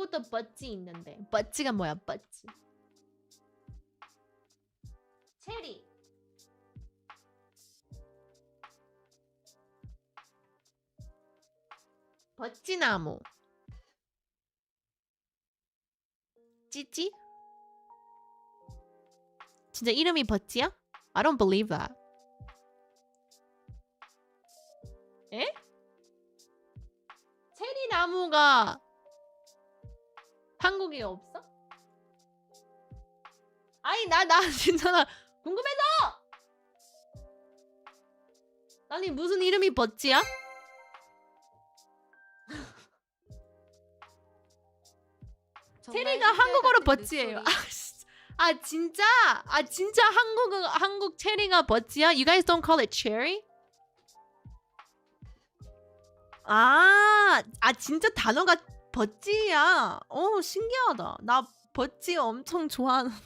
한국도 버찌 있는데. 버찌가 뭐야 버찌 체리. 버찌나무. 찌찌? 진짜 이름이 버찌야? I don't believe that. 에? 체리 나무가 한국에 없어? 아니 나 나 진짜 나 궁금해서 아니 무슨 이름이 버찌야? 체리가 한국어로 버찌예요. 아, 씨. 아 진짜? 아 진짜 한국 한국 체리가 버찌야? You guys don't call it cherry? 아, 아 진짜 단어가 버찌야. 어 신기하다. 나 버찌 엄청 좋아하는데.